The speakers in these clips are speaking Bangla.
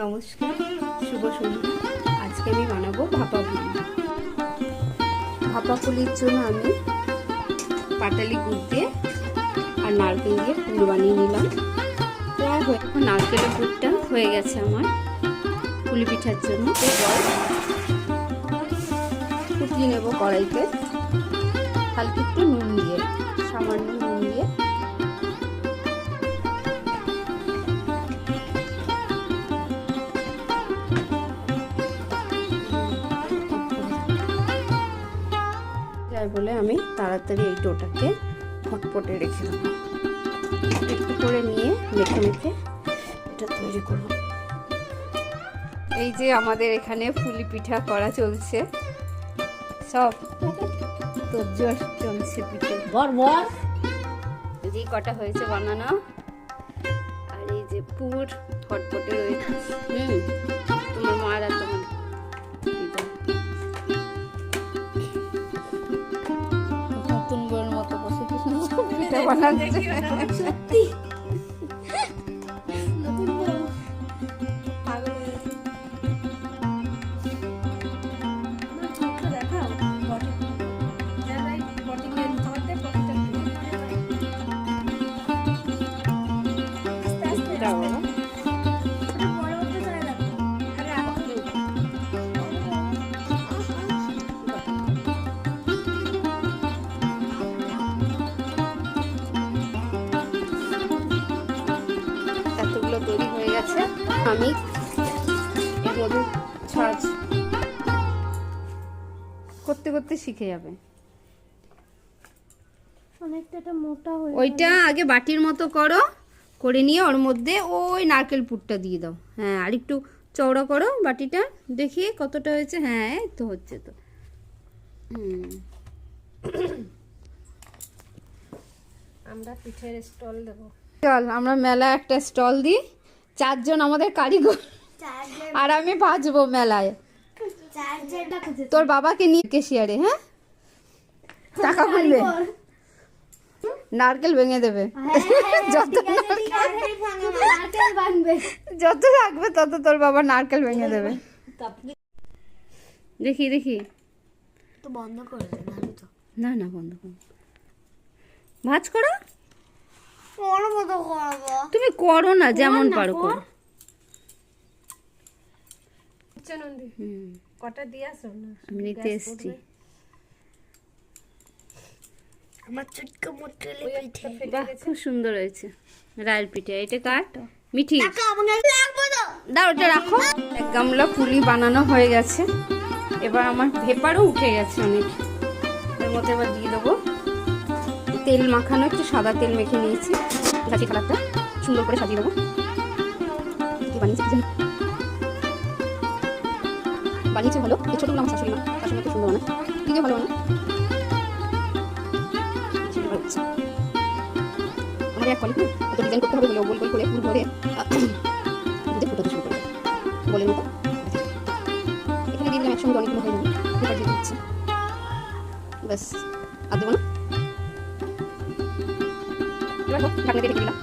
নমস্কার, শুভ সন্ধ্যা। আজকে আমি বানাবো ভাপা পুলি। ভাপা পুলির জন্য আমি পাটালি গুড় দিয়ে আর নারকেল দিয়ে পুর বানিয়ে নিলাম। প্রায় হয়ে নারকেলের গুড়টা হয়ে গেছে আমার পুলি পিঠার জন্য। এবার ফুটিয়ে নেব কড়াইতে। হালকা একটু নুন দিয়ে, সামান্য নুন দিয়ে বলে আমি তাড়াতাড়ি এই ডোটাকে ফটফটে রেখে দেবো। একটু করে নিয়ে মেখে মেখে এটা তৈরি করব। এই যে আমাদের এখানে ফুলি পিঠা করা চলছে। সব তোর জোর চলছে পিঠে। বর বর! যে কটা হয়েছে বানানো। আর এই যে পুর ফটফটে রয়েছে হুম তোমার মার আর তোমার সুন্দর পিঠা বানাচ্ছে আমি মধ্যে ছাঁচ করতে করতে শিখে যাবে। মোটা ওইটা আগে বাটির মতো করো করে নিয়ে ওর মধ্যে ওই নারকেল পুরটা দিয়ে দাও। হ্যাঁ আর একটু চওড়া করো বাটিটা দেখি কতটা হয়েছে। হ্যাঁ তো হচ্ছে তো। হুম। আমরা পিঠের স্টল দেবো। চল আমরা মেলা একটা স্টল দিই। চারজন আমাদের কারিগর। আর আমি ভাজবো মেলায়। তোর বাবাকে নিয়ে কেশিয়ারে হ্যাঁ? টাকা খুলবে। নারকেল ভেঙে দেবে। যত যত রাখবে তত তোর বাবা নারকেল ভেঙে দেবে। দেখি দেখি। তো বন্ধ করে না না বন্ধ করো। ভাজ করো। ওর মতো করব তুমি করো না যেমন পারো করো। নন্দী হুম। কটা দিয়ে আসো না? আমি নিতে এসছি। আমার চুটকে মুটকে পিঠে বাহ খুব সুন্দর হয়েছে। রায়ের পিঠে এটা কাট মিঠি। তো। দাও ওটা রাখো। এক গামলা পুলি বানানো হয়ে গেছে। এবার আমার ভেপারও উঠে গেছে অনেক। এর মধ্যে এবার দিয়ে দেবো। তেল মাখানো, একটু সাদা তেল মেখে নিয়েছি। গাছি কালারটা সুন্দর করে সাজিয়ে দেবো। বানিয়েছি? বানিয়েছে ভালো। এই ছোটগুলো আমার শাশুড়ি মা। শাশুড়ি সুন্দর বানায়। নিজেও ভালো বানায়। ডিজাইন করতে করে এখানে ব্যাস। আর দেবো না। এবার হোক ঢাকনা দিয়ে দিলাম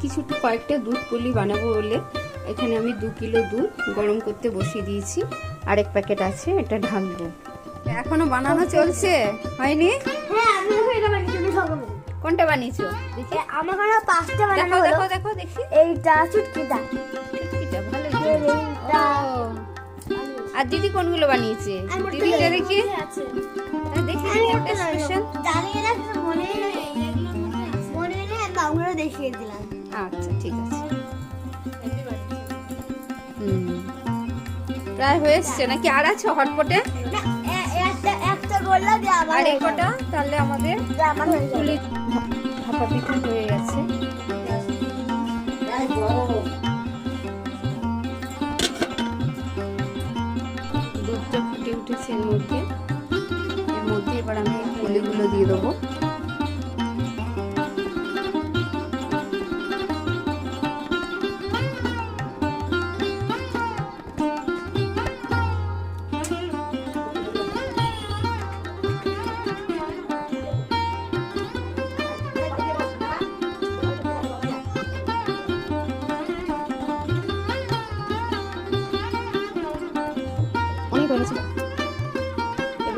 কিছু কয়েকটা দুধ পুলি বানাবো বলে এখানে আমি দু কিলো দুধ গরম করতে বসিয়ে দিয়েছি। আরেক প্যাকেট আছে এটা ঢাকবো। এখনও বানানো চলছে? হয়নি? হ্যাঁ দেখো কোনটা বানিয়েছো? দেখি। আমার পাঁচটা বানানো দেখো হলো। দেখো দেখো দেখি। এইটা চুটকিটা। এইটা। আর দিদি কোনগুলো বানিয়েছে? দিদিটা দেখি। হ্যাঁ, দেখি কোনটা স্পেশাল দেখিয়ে দিলাম। আচ্ছা ঠিক আছে। প্রায় হয়ে এসছে নাকি আর আছে হটপটে? আর এই কটা তাহলে আমাদের ভাপা পিঠা হয়ে গেছে। দুধটা ফুটে উঠেছে এর মধ্যে। এর মধ্যে এবার আমি পুলিগুলো দিয়ে দেবো।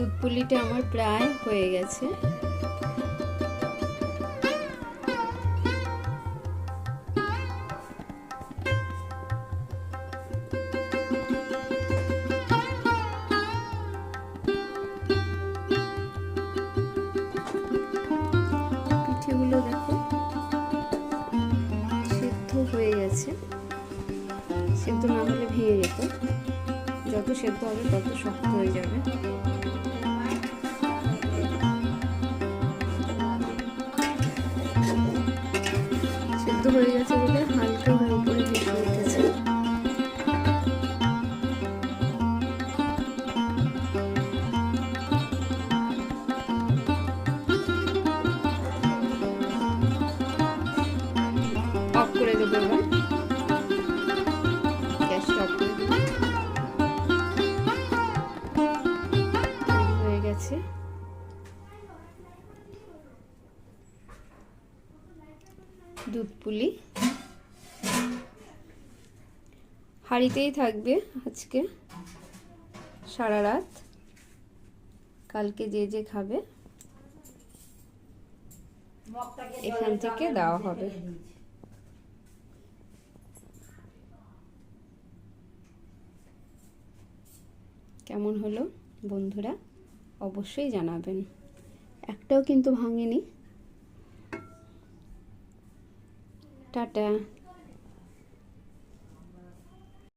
দুধ পুলিটা আমার প্রায় হয়ে গেছে। পিঠেগুলো দেখো, সিদ্ধ হয়ে গেছে। সেদ্ধ না হলে ভেঙে যেত। যত সেদ্ধ হবে তত শক্ত হয়ে যাবে। হয়ে গেছে বলে হালকা হয়ে উপরে ভেসে উঠেছে অফ করে দেবো এবার। গ্যাসটা হয়ে গেছে। দুধ পুলি। হাঁড়িতেই থাকবে আজকে সারা রাত। কালকে যে যে খাবে, এখান থেকে দেওয়া হবে। কেমন হলো বন্ধুরা, অবশ্যই জানাবেন। একটাও কিন্তু ভাঙেনি। टाटा।